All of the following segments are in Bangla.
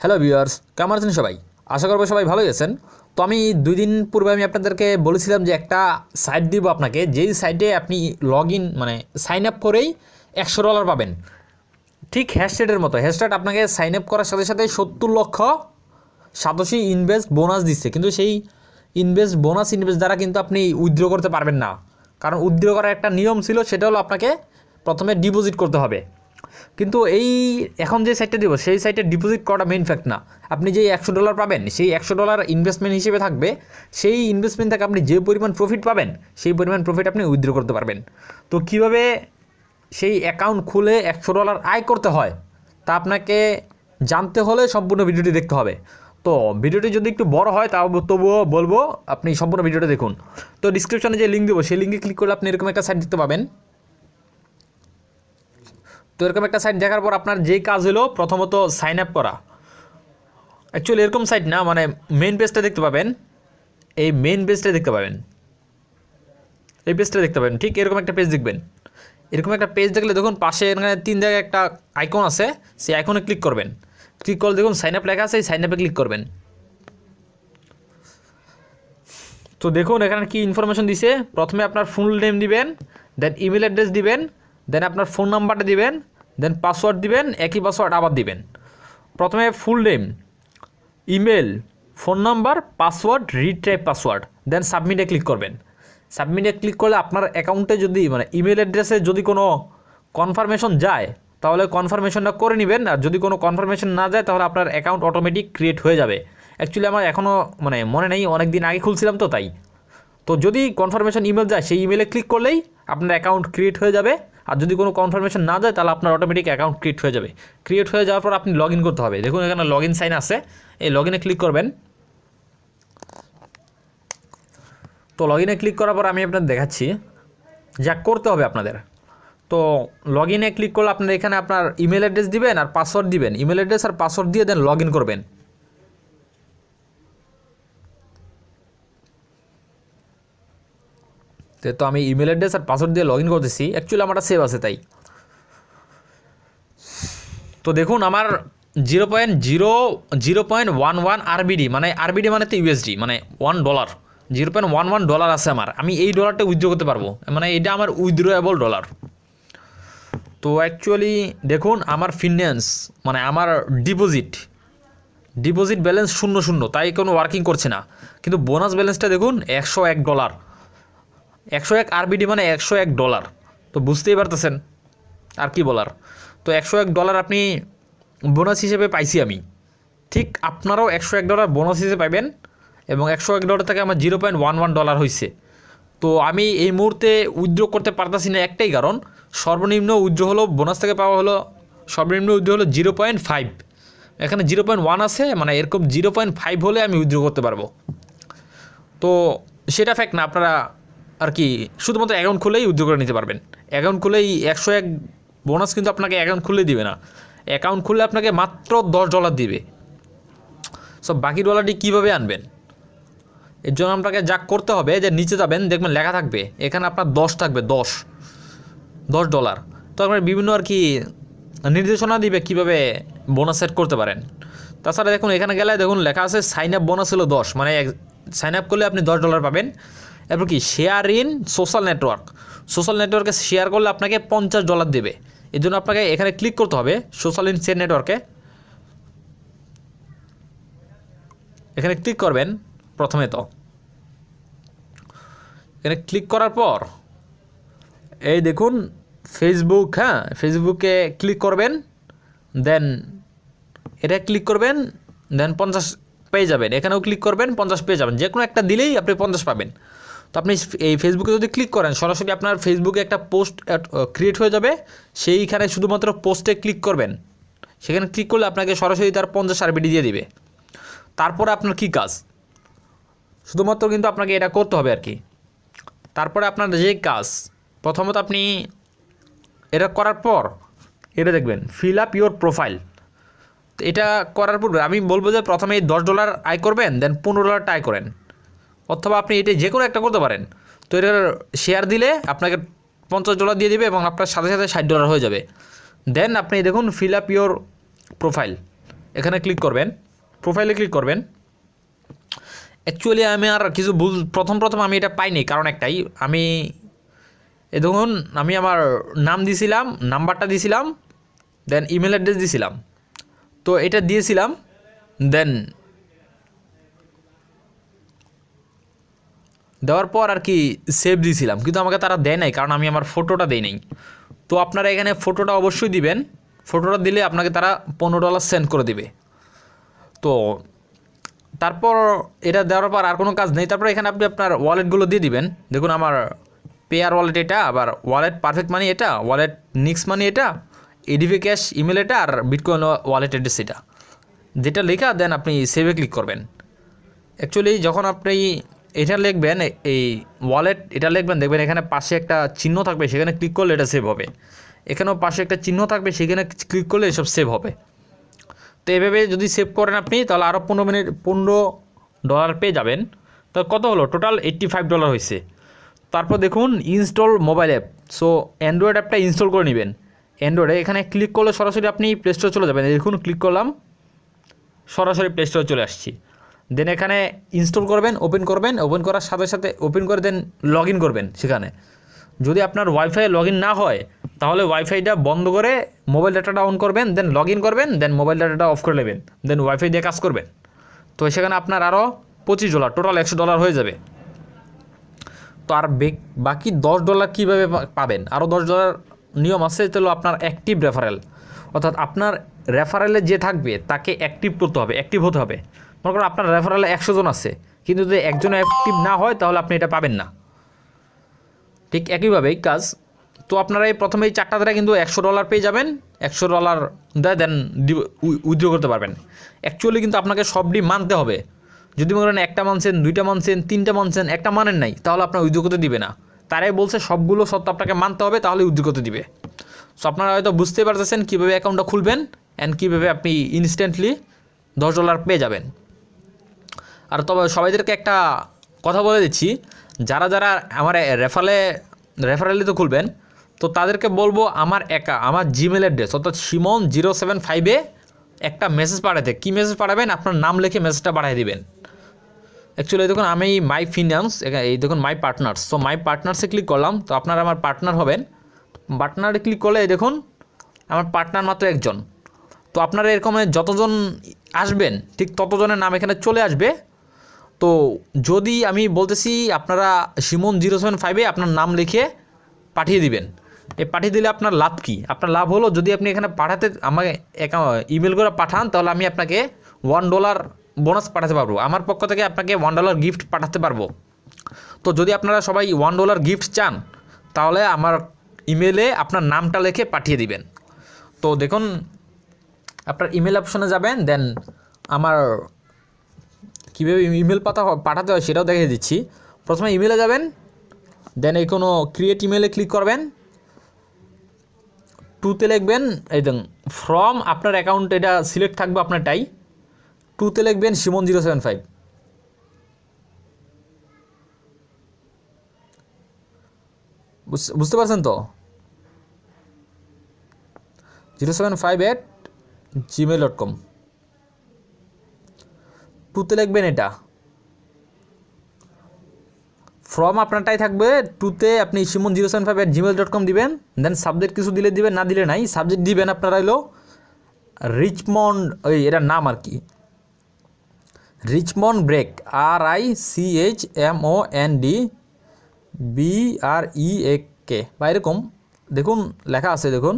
হ্যালো ভিউয়ার্স, কেমন আছেন সবাই? আশা করব সবাই ভালোই আছেন। তো আমি দুই দিন পূর্বে আমি আপনাদেরকে বলেছিলাম যে একটা সাইট দিব আপনাকে, যেই সাইটে আপনি লগ ইন মানে সাইন আপ করেই একশো ডলার পাবেন। ঠিক হ্যাশটেটের মতো। হ্যাশটেট আপনাকে সাইন আপ করার সাথে সাথে সত্তর লক্ষ সাতাশি ইনভেস্ট বোনাস দিচ্ছে। কিন্তু সেই ইনভেস্ট বোনাস ইনভেস্ট দ্বারা কিন্তু আপনি উইথড্র করতে পারবেন না। কারণ উইথড্র করার একটা নিয়ম ছিল, সেটা হলো আপনাকে প্রথমে ডিপোজিট করতে হবে। কিন্তু এই এখন যে সাইটটা দিব, সেই সাইটে ডিপোজিট করাটা মেইন ফ্যাক্ট না। আপনি যে একশো ডলার পাবেন, সেই একশো ডলার ইনভেস্টমেন্ট হিসেবে থাকবে। সেই ইনভেস্টমেন্ট থেকে আপনি যে পরিমাণ প্রফিট পাবেন, সেই পরিমাণ প্রফিট আপনি উইথড্র করতে পারবেন। তো কীভাবে সেই অ্যাকাউন্ট খুলে একশো ডলার আয় করতে হয়, তা আপনাকে জানতে হলে সম্পূর্ণ ভিডিওটি দেখতে হবে। তো ভিডিওটি যদি একটু বড় হয়, তাও তবুও বলব, আপনি সম্পূর্ণ ভিডিওটা দেখুন। তো ডিসক্রিপশনে যে লিঙ্ক দেবো, সেই লিঙ্কে ক্লিক করলে আপনি এরকম একটা সাইট দেখতে পাবেন। তো এরকম একটা সাইট দেখার পর আপনার যেই কাজ হলো, প্রথমত সাইন আপ করা। অ্যাকচুয়ালি এরকম সাইট না মানে মেন পেজটা দেখতে পাবেন। এই মেন পেজটা দেখতে পাবেন। এই পেজটা দেখতে পাবেন। ঠিক এরকম একটা পেজ দেখবেন। এরকম একটা পেজ দেখলে দেখুন, পাশে এখানে তিন জায়গায় একটা আইকন আছে, সেই আইকনে ক্লিক করবেন। ক্লিক করলে দেখুন সাইন আপ লেখা আছে, এই সাইন আপে ক্লিক করবেন। তো দেখুন এখানে কি ইনফরমেশন দিছে। প্রথমে আপনার ফুল নেম দিবেন দেন ইমেল অ্যাড্রেস দিবেন দেন আপনার ফোন নাম্বারটা দিবেন দেন পাসওয়ার্ড দিবেন, একই পাসওয়ার্ড আবার দিবেন। প্রথমে full name email phone number password retype password then সাবমিটে ক্লিক করবেন। সাবমিটে ক্লিক করলে আপনার অ্যাকাউন্টে যদি মানে ইমেল অ্যাড্রেসে যদি কোনো কনফার্মেশন যায়, তাহলে কনফার্মেশনটা করে নেবেন, আর যদি কোনো কনফার্মেশন না যায়, তাহলে আপনার অ্যাকাউন্ট অটোমেটিক ক্রিয়েট হয়ে যাবে। অ্যাকচুয়ালি আমার এখনও মানে মনে নেই অনেক দিন আগে খুলছিলাম তো তাই। তো যদি কনফার্মেশন ইমেল যায়, সেই ইমেলে ক্লিক করলেই আপনার অ্যাকাউন্ট ক্রিয়েট হয়ে যাবে। আর যদি কোনো কনফার্মেশন না যায়, তাহলে আপনার অটোমেটিক অ্যাকাউন্ট ক্রিয়েট হয়ে যাবে। ক্রিয়েট হয়ে যাওয়ার পর আপনি লগ ইন করতে হবে। দেখুন, এখানে লগ ইন সাইন আছে। এই লগ ইনে ক্লিক করবেন। তো লগ ইনে ক্লিক করার পর আমি আপনার দেখাচ্ছি। যা করতে হবে আপনাদের। তো লগ ইনে ক্লিক করলে আপনার এখানে আপনার ইমেল অ্যাড্রেস দিবেন আর পাসওয়ার্ড দিবেন। ইমেল অ্যাড্রেস আর পাসওয়ার্ড দিয়ে দেন লগ ইন করবেন। তো তো আমি ইমেল অ্যাড্রেস আর পাসওয়ার্ড দিয়ে লগ ইন করতেছি অ্যাকচুয়ালি আমারটা সেভ আছে তাই। তো দেখুন, আমার zero point zero zero point one one RBD মানে আরবিডি মানে তো ইউএসডি মানে one dollar zero point one one dollar আছে আমার। আমি এই ডলারটা উইথড্র করতে পারব। মানে এটা আমার উইথড্রয়েবল ডলার তো অ্যাকচুয়ালি দেখুন, আমার ফিনান্স মানে আমার ডিপোজিট ডিপোজিট ব্যালেন্স শূন্য শূন্য, তাই কোনো ওয়ার্কিং করছে না। কিন্তু বোনাস ব্যালেন্সটা দেখুন, একশো এক ডলার একশো এক আরবিডি মানে একশো এক ডলার। তো বুঝতেই পারতেছেন আর কি বলার। তো একশো এক ডলার আপনি বোনাস হিসেবে পাইছি আমি। ঠিক আপনারাও একশো এক ডলার বোনাস হিসেবে পাইবেন এবং একশো এক ডলার থেকে আমার zero point one one dollar হয়েছে তো আমি এই মুহূর্তে উইথড্র করতে পারতাছি না একটাই কারণ, সর্বনিম্ন উইথড্র হলো বোনাস থেকে পাওয়া হলো, সর্বনিম্ন উইথড্র হলো জিরো পয়েন্ট ফাইভ। এখানে জিরো পয়েন্ট ওয়ান আছে মানে এরকম জিরো পয়েন্ট ফাইভ হলে আমি উইথড্র করতে পারব। তো সেটা ফ্যাক্ট না, আপনারা আর কি, শুধুমাত্র অ্যাকাউন্ট খুলেই উদ্যোগ করে নিতে পারবেন। অ্যাকাউন্ট খুলেই একশো এক বোনাস কিন্তু আপনাকে অ্যাকাউন্ট খুলে দিবে না। অ্যাকাউন্ট খুললে আপনাকে মাত্র দশ ডলার দিবে। সো বাকি ডলারটি কীভাবে আনবেন? এর জন্য আপনাকে যা করতে হবে, যে নিচে যাবেন, দেখবেন লেখা থাকবে, এখানে আপনার দশ থাকবে, দশ। দশ ডলার তো আপনার বিভিন্ন আর কি নির্দেশনা দিবে কীভাবে বোনাস সেট করতে পারেন। তাছাড়া দেখুন, এখানে গেলে দেখুন লেখা আছে সাইন আপ বোনাস হলো দশ। মানে সাইন আপ করলে আপনি দশ ডলার পাবেন। এরপর কি? Share in social network social নেটওয়ার্কে শেয়ার করলে আপনাকে পঞ্চাশ ডলার দেবে। এর জন্য আপনাকে এখানে ক্লিক করতে হবে সোশ্যাল ইন শেয়ার নেটওয়ার্কে এখানে ক্লিক করবেন প্রথমে তো। এখানে ক্লিক করার পর, এই দেখুন ফেসবুক হ্যাঁ? ফেসবুকে ক্লিক করবেন দেন এটা ক্লিক করবেন দেন পঞ্চাশ পেয়ে যাবেন। এখানেও ক্লিক করবেন, পঞ্চাশ পেয়ে যাবেন। যে কোনো একটা দিলেই আপনি পঞ্চাশ পাবেন। তো আপনি এই ফেসবুকে যদি ক্লিক করেন, সরাসরি আপনার ফেসবুকে একটা পোস্ট ক্রিয়েট হয়ে যাবে। সেইখানে শুধুমাত্র পোস্টে ক্লিক করবেন। সেখানে ক্লিক করলে আপনাকে সরাসরি তার পঞ্চাশ আরবিডি দিয়ে দিবে। তারপরে আপনার কী কাজ? শুধুমাত্র কিন্তু আপনাকে এটা করতে হবে আর কি। তারপরে আপনার যে কাজ, প্রথমত আপনি এটা করার পর এটা দেখবেন ফিল আপ ইউর প্রোফাইল এটা করার পূর্বে আমি বলব যে প্রথমে দশ ডলার আয় করবেন দেন পনেরো ডলারটা আয় করেন। অথবা আপনি এটা যে কোনো একটা করতে পারেন। তো এটার শেয়ার দিলে আপনাকে পঞ্চাশ ডলার দিয়ে দিবে এবং আপনার সাথে সাথে ষাট ডলার হয়ে যাবে। দেন আপনি দেখুন ফিল আপ ইউর প্রোফাইল এখানে ক্লিক করবেন। প্রোফাইলে ক্লিক করবেন। অ্যাকচুয়ালি আমি আর কিছু ভুল, প্রথম প্রথম আমি এটা পাইনি, কারণ একটাই। আমি, এ দেখুন, আমি আমার নাম দিছিলাম নাম্বারটা দিছিলাম দেন ইমেল অ্যাড্রেস দিছিলাম। তো এটা দিয়েছিলাম দেন দেওয়ার পর আর কি সেভ দিয়েছিলাম কিন্তু আমাকে তারা দেয় নাই, কারণ আমি আমার ফটোটা দেই নাই। তো আপনারা এখানে ফটোটা অবশ্যই দিবেন ফটোটা দিলে আপনাকে তারা পনেরো ডলার সেন্ড করে দিবে। তো তারপর এটা দেওয়ার পর আর কোনো কাজ নেই, তারপর এখানে আপনি আপনার ওয়ালেটগুলো দিয়ে দিবেন। দেখুন আমার পেয়ার ওয়ালেট এটা, আবার ওয়ালেট পারফেক্ট মানি এটা ওয়ালেট নিক্স মানি এটা এডিভি ক্যাশ ইমেল এটা, আর বিটকয়েন ওয়ালেট অ্যাড্রেস এটা। যেটা লেখা দেন আপনি সেভে ক্লিক করবেন। অ্যাকচুয়ালি যখন আপনি এটা লিখবেন, এই ওয়ালেট এটা লিখবেন, দেখবেন এখানে পাশে একটা চিহ্ন থাকবে, সেখানে ক্লিক করলে এটা সেভ হবে। এখানেও পাশে একটা চিহ্ন থাকবে, সেখানে ক্লিক করলে এসব সেভ হবে। তো এভাবে যদি সেভ করেন আপনি, তাহলে আরও পনেরো মিনিট, পনেরো ডলার পেয়ে যাবেন। তো কত হলো? টোটাল এইট্টি ফাইভ ডলার হয়েছে। তারপর দেখুন install mobile app so android অ্যাপটা ইনস্টল করে নেবেন। অ্যান্ড্রয়েডে এখানে ক্লিক করলে সরাসরি আপনি প্লে স্টোরে চলে যাবেন। দেখুন ক্লিক করলাম, সরাসরি প্লে স্টোরে চলে আসছি। দেন এখানে ইনস্টল করবেন ওপেন করবেন ওপেন করার সাথে সাথে ওপেন করে দেন লগ করবেন সেখানে। যদি আপনার ওয়াইফাই লগ না হয়, তাহলে ওয়াইফাইটা বন্ধ করে মোবাইল ডাটাটা অন করবেন দেন লগ করবেন দেন মোবাইল ডাটাটা অফ করে নেবেন দেন ওয়াইফাই দিয়ে কাজ করবেন। তো সেখানে আপনার আরও পঁচিশ ডলার টোটাল একশো ডলার হয়ে যাবে। তো আর বেক- দশ ডলার কীভাবে পাবেন? আরও দশ ডলার নিয়ম আছে সেটা হলো আপনার অ্যাক্টিভ রেফারেল অর্থাৎ আপনার রেফারেলে যে থাকবে, তাকে অ্যাক্টিভ করতে হবে অ্যাক্টিভ হতে হবে। মনে করুন আপনার রেফারেলে একশো জন আছে। কিন্তু যদি একজন অ্যাক্টিভ না হয়, তাহলে আপনি এটা পাবেন না। ঠিক একইভাবেই কাজ। তো আপনারা এই প্রথমে এই চারটা দ্বারা কিন্তু একশো ডলার পেয়ে যাবেন। একশো ডলার দেয় দেন উইথড্র করতে পারবেন। অ্যাকচুয়ালি কিন্তু আপনাকে সবটি মানতে হবে। যদি মনে করেন একটা মানছেন, দুইটা মানছেন, তিনটা মানছেন, একটা মানেন নাই, তাহলে আপনার উইথড্র করতে দিবে না। তারাই বলছে সবগুলো সত্য আপনাকে মানতে হবে, তাহলে উইথড্র করতে দিবে। সো আপনারা হয়তো বুঝতে পারতেছেন কীভাবে অ্যাকাউন্টটা খুলবেন অ্যান্ড কীভাবে আপনি ইনস্ট্যান্টলি দশ ডলার পেয়ে যাবেন। আর তবে সবাইদেরকে একটা কথা বলে দিচ্ছি, যারা যারা আমার রেফারে রেফারেলি তো খুলবেন, তো তাদেরকে বলব আমার একা, আমার জিমেল অ্যাড্রেস অর্থাৎ সিমন জিরো সেভেন ফাইভে একটা মেসেজ পাঠাতে। কী মেসেজ পাঠাবেন? আপনার নাম লিখে মেসেজটা পাঠিয়ে দেবেন। অ্যাকচুয়ালি দেখুন, আমি মাই ফিনান্স এই দেখুন মাই পার্টনার্স সো মাই পার্টনার্সে ক্লিক করলাম, তো আপনারা আমার পার্টনার হবেন। পার্টনারে ক্লিক করলে দেখুন, আমার পার্টনার মাত্র একজন। তো আপনারা এরকম যতজন আসবেন, ঠিক ততজনের নাম এখানে চলে আসবে। তো যদি আমি বলতেছি আপনারা সিমন জিরো সেভেন ফাইভে আপনার নাম লিখে পাঠিয়ে দিবেন। এ পাঠিয়ে দিলে আপনার লাভ কী? আপনার লাভ হলো যদি আপনি এখানে পাঠাতে আমাকে ইমেল করে পাঠান, তাহলে আমি আপনাকে ওয়ান ডলার বোনাস পাঠাতে পারব। আমার পক্ষ থেকে আপনাকে ওয়ান ডলার গিফট পাঠাতে পারব। তো যদি আপনারা সবাই ওয়ান ডলার গিফট চান, তাহলে আমার ইমেলে আপনার নামটা লিখে পাঠিয়ে দিবেন। তো দেখুন, আপনার ইমেল অপশনে যাবেন দেন আমার কীভাবে ইমেল পাতা পাঠাতে হয় সেটাও দেখিয়ে দিচ্ছি। প্রথমে ইমেলে যাবেন, দেন এই কোনো ক্রিয়েট ইমেলে ক্লিক করবেন। টুতে লিখবেন, এই দেখুন ফ্রম আপনার অ্যাকাউন্ট এটা সিলেক্ট থাকবে আপনারটাই। টুতে লিখবেন সিমন জিরো সেভেন ফাইভ বুঝতে পারছেন তো? Zero seven five eight Gmail dot com টুতে লিখবেন এটা। ফ্রম আপনারটাই থাকবে টুতে আপনি Simon zero seven five at Gmail dot com দিবেন দেন সাবজেক্ট কিছু দিলে দিবেন, না দিলে নাই সাবজেক্ট দিবেন আপনারা হলো রিচমন্ড ওই এটার নাম আর কি। Richmond break R I C H M O N D B R E A K বা এরকম, দেখুন, লেখা আছে, দেখুন।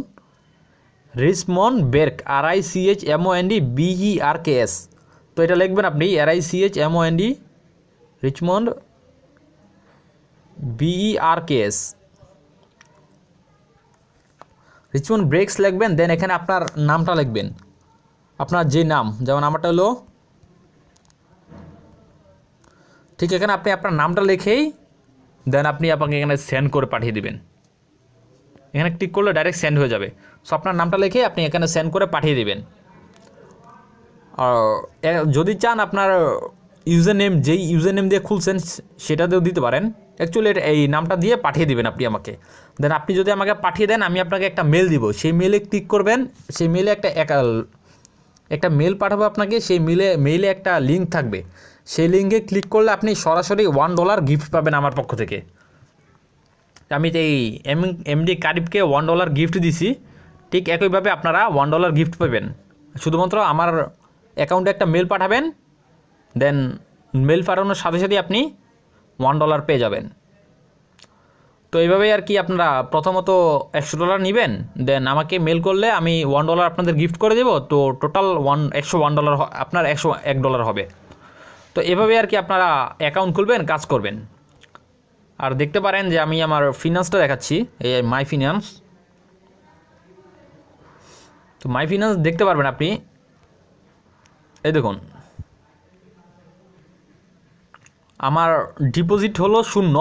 Richmond break R I C H M O N D B E R K S তো এটা লিখবেন আপনি R I C H M O N D Richmond B E R K S. Richmond breaks লিখবেন দেন এখানে আপনার নামটা লিখবেন। আপনার যে নাম, যেমন আমারটা হলো, ঠিক এখানে আপনি আপনার নামটা লিখেই দেন আপনি আপনাকে এখানে সেন্ড করে পাঠিয়ে দিবেন। এখানে ক্লিক করলে ডাইরেক্ট সেন্ড হয়ে যাবে। সো আপনার নামটা লিখে আপনি এখানে সেন্ড করে পাঠিয়ে দিবেন। যদি চান আপনার ইউজার নেম যেই ইউজার নেম দিয়ে খুলছেন, সেটাতেও দিতে পারেন। অ্যাকচুয়ালি এই নামটা দিয়ে পাঠিয়ে দিবেন আপনি আমাকে। দেন আপনি যদি আমাকে পাঠিয়ে দেন, আমি আপনাকে একটা মেল দিব। সেই মেলে ক্লিক করবেন, সেই মেলে একটা একটা মেল পাঠাবো আপনাকে। সেই মেলে মেইলে একটা লিঙ্ক থাকবে। সেই লিঙ্কে ক্লিক করলে আপনি সরাসরি ওয়ান ডলার গিফট পাবেন আমার পক্ষ থেকে। আমি এই এম এমডি কারিবকে ওয়ান ডলার গিফট দিছি, ঠিক একইভাবে আপনারা ওয়ান ডলার গিফট পাবেন। শুধুমাত্র আমার অ্যাকাউন্টে একটা মেল পাঠাবেন, দেন মেল পাঠানোর সাথে সাথে আপনি ওয়ান ডলার পেয়ে যাবেন। তো এইভাবেই আর কি আপনারা প্রথমত একশো ডলার নেবেন, দেন আমাকে মেল করলে আমি ওয়ান ডলার আপনাদের গিফট করে দেবো, তো টোটাল ওয়ান একশো ওয়ান ডলার আপনার একশো এক ডলার হবে। তো এভাবে আর কি আপনারা অ্যাকাউন্ট খুলবেন, কাজ করবেন। আর দেখতে পারেন যে আমি আমার ফিনান্সটা দেখাচ্ছি, এই মাই ফিনান্স তো মাই ফিনান্স দেখতে পারবেন আপনি এই দেখুন। আমার ডিপোজিট হলো শূন্য,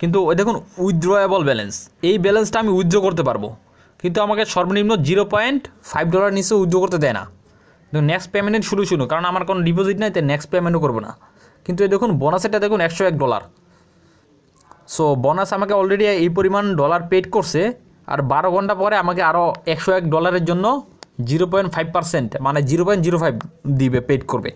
কিন্তু ওই দেখুন উইথড্রয়েবল ব্যালেন্স এই ব্যালেন্সটা আমি উইথড্র করতে পারব, কিন্তু আমাকে সর্বনিম্ন জিরো পয়েন্ট ফাইভ ডলার নিচে উইথড্র করতে দেয় না। কিন্তু নেক্সট পেমেন্টের শুরু শুরু, কারণ আমার কোনো ডিপোজিট নাই, তাই নেক্সট পেমেন্টও করব না। কিন্তু এই দেখুন বোনাসেটা দেখুন একশো এক ডলার সো বোনাস আমাকে অলরেডি এই পরিমাণ ডলার পেড করছে, আর বারো ঘণ্টা পরে আমাকে আরও একশো এক ডলারের জন্য জিরো পয়েন্ট ফাইভ পার্সেন্ট মানে জিরো পয়েন্ট জিরো ফাইভ দিবে পেড করবে।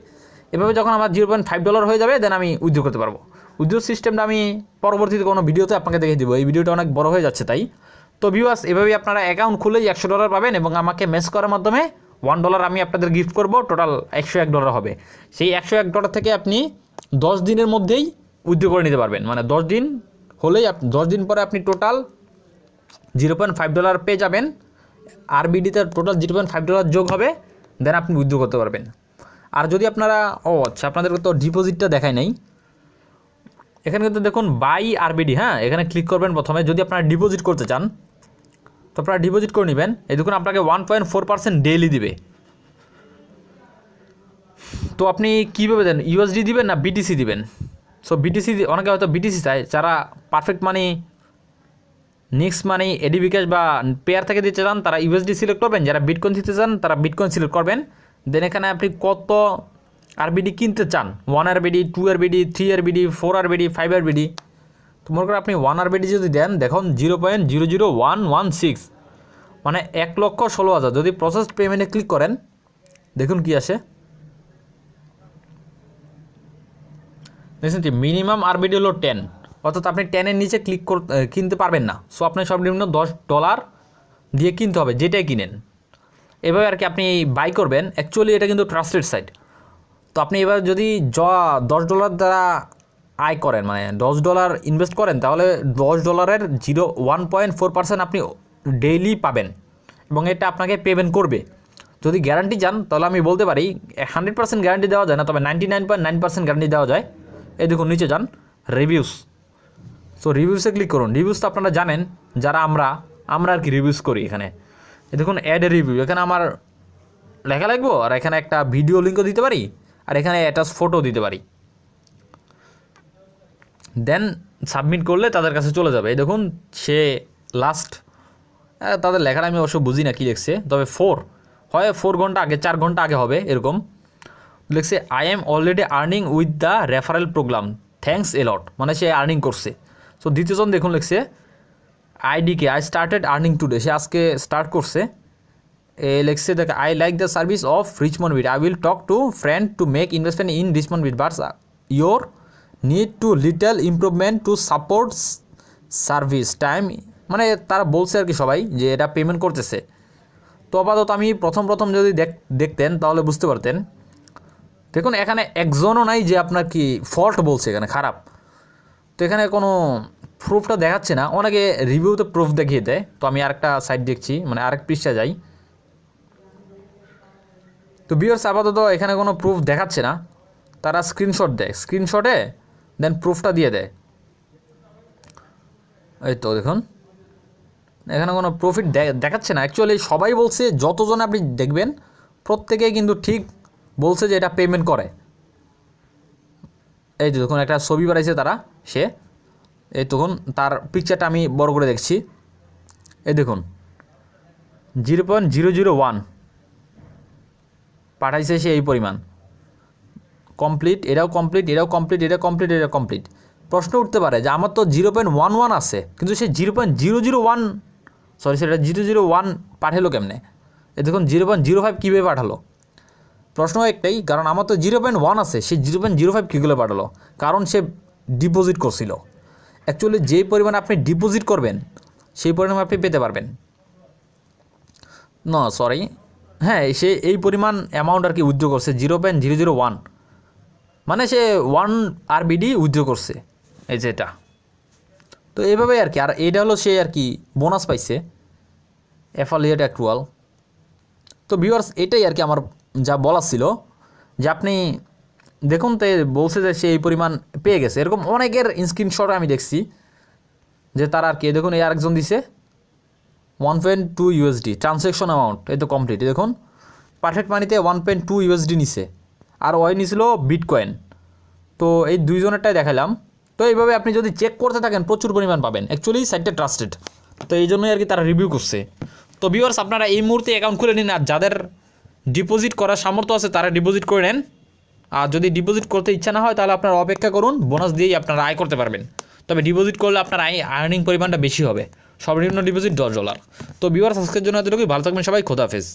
এভাবে যখন আমার জিরো পয়েন্ট ফাইভ ডলার হয়ে যাবে দেন আমি উইথড্র করতে পারব। উইথড্র সিস্টেমটা আমি পরবর্তীতে কোনো ভিডিওতে আপনাকে দেখে দিব। এই ভিডিওটা অনেক বড় হয়ে যাচ্ছে তাই। তো ভিউয়ার্স এভাবেই আপনারা অ্যাকাউন্ট খুলেই একশো ডলার পাবেন এবং আমাকে মেস করার মাধ্যমে ওয়ান ডলার আমি আপনাদের গিফট করব। টোটাল একশো এক ডলার হবে। সেই একশো এক ডলার থেকে আপনি দশ দিনের মধ্যেই উইথড্র করে নিতে পারবেন। মানে দশ দিন হলেই দশ দিন পরে আপনি total zero point five dollar পেয়ে যাবেন। আরবিডিতে total zero point five dollar যোগ হবে দেন আপনি উইথড্র করতে পারবেন। আর যদি আপনারা, ও আচ্ছা আপনাদের তো ডিপোজিটটা দেখায় নাই। এখানে কিন্তু দেখুন বাই আরবিডি হ্যাঁ এখানে ক্লিক করবেন প্রথমে। যদি আপনারা ডিপোজিট করতে চান, তো আপনারা ডিপোজিট করে নেবেন। এই দেখুন, আপনাকে one point four percent daily দিবে। তো আপনি কীভাবে দেন? ইউএসডি দিবেন না বিটিসি দিবেন? সো বিটিসি অনেকে হয়তো বিটিসি চায়, যারা পারফেক্ট মানি নিক্স মানি এডি বিকাশ বা পেয়ার থেকে দিতে চান, তারা ইউএসডি সিলেক্ট করবেন। যারা বিটকয়েন দিতে চান, তারা বিটকয়েন সিলেক্ট করবেন। দেন এখানে আপনি কত আরবিডি কিনতে চান? One RBD two RBD three RBD four RBD five RBD তো মনে করেন আপনি ওয়ান আরবিডি যদি দেন, দেখুন zero point zero zero one one six মানে এক লক্ষ ষোলো হাজার। যদি প্রসেস পেমেন্টে ক্লিক করেন, দেখুন কি আসে। দেখছেন মিনিমাম আরবিডি হলো টেন অর্থাৎ আপনি টেনের নিচে ক্লিক কর কিনতে পারবেন না। সো আপনি সর্বনিম্ন দশ ডলার দিয়ে কিনতে হবে, যেটাই কিনেন। এভাবে আর কি আপনি বাই করবেন। অ্যাকচুয়ালি এটা কিন্তু ট্রাস্টেড সাইট তো আপনি এবার যদি জ দশ ডলার দ্বারা আয় করেন মানে দশ ডলার ইনভেস্ট করেন, তাহলে দশ ডলারের zero one point four percent আপনি ডেইলি পাবেন এবং এটা আপনাকে পেমেন্ট করবে। যদি গ্যারান্টি চান তাহলে আমি বলতে পারি হান্ড্রেড পার্সেন্ট গ্যারান্টি দেওয়া যায় না, তবে ninety nine point nine percent guarantee দেওয়া যায়। এই দেখুন, নিচে যান। রিভিউস সো রিভিউসে ক্লিক করুন। রিভিউস তো আপনারা জানেন, যারা আমরা আমরা আর কি রিভিউস করি এখানে। দেখুন অ্যাড রিভিউ এখানে আমার লেখা লাগবো? আর এখানে একটা ভিডিও লিঙ্কও দিতে পারি, আর এখানে অ্যাটাচ ফটো দিতে পারি। দেন সাবমিট করলে তাদের কাছে চলে যাবে। এই দেখুন, সে লাস্ট তাদের লেখাটা আমি অবশ্য বুঝি না কী লিখছে। তবে ফোর হয় ফোর ঘণ্টা আগে, চার ঘণ্টা আগে হবে, এরকম। লিখছে I am already earning with the referral program thanks a lot মানে সে আর্নিং করছে। সো দ্বিতীয়জন দেখুন লিখছে আইডিকে আই স্টার্টেড আর্নিং টুডে সে আজকে স্টার্ট করছে। এ লিখছে, দেখ I like the service of Richmond bit I will talk to friend to make investment in Richmond bit buts your need to little improvement to support service time মানে তারা বলছে আর কি সবাই যে এটা পেমেন্ট করতেছে। তো আপাতত আমি প্রথম প্রথম যদি দেখ, দেখতেন, তাহলে বুঝতে পারতেন। দেখুন, এখানে একজনও নাই যে আপনার কি ফল্ট বলছে, এখানে খারাপ। এখানে কোনো প্রুফটা দেখাচ্ছে না। অনেকে রিভিউতে প্রুফ দেখিয়ে দেয়। তো আমি আরেকটা সাইট দেখছি মানে আরেক পৃষ্ঠা যাই। তো বিয়ার্স আপাতত এখানে কোনো প্রুফ দেখাচ্ছে না। তারা স্ক্রিনশট দেয়। স্ক্রিনশটে দেন প্রুফটা দিয়ে দেয়। এই তো দেখুন। এখানে কোনো প্রফিট দেখাচ্ছে না। অ্যাকচুয়ালি সবাই বলছে, যতজন আপনি দেখবেন, প্রত্যেকেই কিন্তু ঠিক বলছে যে এটা পেমেন্ট করে। এই যে দেখুন, একটা ছবি বাড়াইছে তারা। সে, এই তখন তার পিকচারটা আমি বড় করে দেখছি। এই দেখুন zero point zero zero one পাঠাইছে সে এই পরিমাণ। কমপ্লিট এটাও কমপ্লিট এটাও কমপ্লিট এটা কমপ্লিট এটা কমপ্লিট প্রশ্ন উঠতে পারে যে আমার তো জিরো পয়েন্ট ওয়ান ওয়ান আছে, কিন্তু সে zero point zero zero one sorry সেটা জিরো জিরো ওয়ান পাঠালো কেমনে? এ দেখুন জিরো পয়েন্ট জিরো ফাইভ কীভাবে পাঠালো? প্রশ্ন একটাই, কারণ আমার তো জিরো পয়েন্ট ওয়ান আছে, সে জিরো পয়েন্ট জিরো ফাইভ কীগুলো পাঠালো? কারণ সে ডিপোজিট করছিল। অ্যাকচুয়ালি যেই পরিমাণ আপনি ডিপোজিট করবেন, সেই পরিমাণ আপনি পেতে পারবেন। ন সরি হ্যাঁ সে এই পরিমাণ অ্যামাউন্ট আর কি উদ্যোগ করছে zero point zero zero one মানে সে ওয়ান আরবিডি উইথড্র করছে, এই যে এটা। তো এইভাবেই আর কি, আর এইটা হলো সে আর কি বোনাস পাইছে অ্যাফালিয়েট অ্যাক্টুয়াল তো ভিউয়ার্স এটাই আর কি আমার যা বলার ছিল, যে আপনি দেখুন তো বলছে যে সে এই পরিমাণ পেয়ে গেছে। এরকম অনেকের স্ক্রিনশট আমি দেখছি যে তারা আর কি দেখুন, এই আরেকজন দিছে one point two USD transaction amount এই তো কমপ্লিট দেখুন। পারফেক্ট মানিতে ওয়ান পয়েন্ট টু ইউএসডি নিছে। আর ওই নিছিল বিটকয়েন তো এই দুইজনেরটাই দেখালাম। তো এইভাবে আপনি যদি চেক করতে থাকেন, প্রচুর পরিমাণ পাবেন। অ্যাকচুয়ালি সাইটটা ট্রাস্টেড তো এই জন্যই আর কি তারা রিভিউ করছে। তো ভিউয়ার্স আপনারা এই মুহূর্তে অ্যাকাউন্ট খুলে নিন, আর যাদের ডিপোজিট করার সামর্থ্য আছে, তারা ডিপোজিট করে নেন। আর যদি ডিপোজিট করতে ইচ্ছা না হয়, তাহলে আপনারা অপেক্ষা করুন বোনাস দিয়েই আপনারা আয় করতে পারবেন। তবে ডিপোজিট করলে আপনার আয় আর্নিং পরিমাণটা বেশি হবে। সর্বনিম্ন ডিপোজিট দশ ডলার তো বিবার আজকের জন্য এতটুকুই। ভালো থাকবেন সবাই খোদাফেজ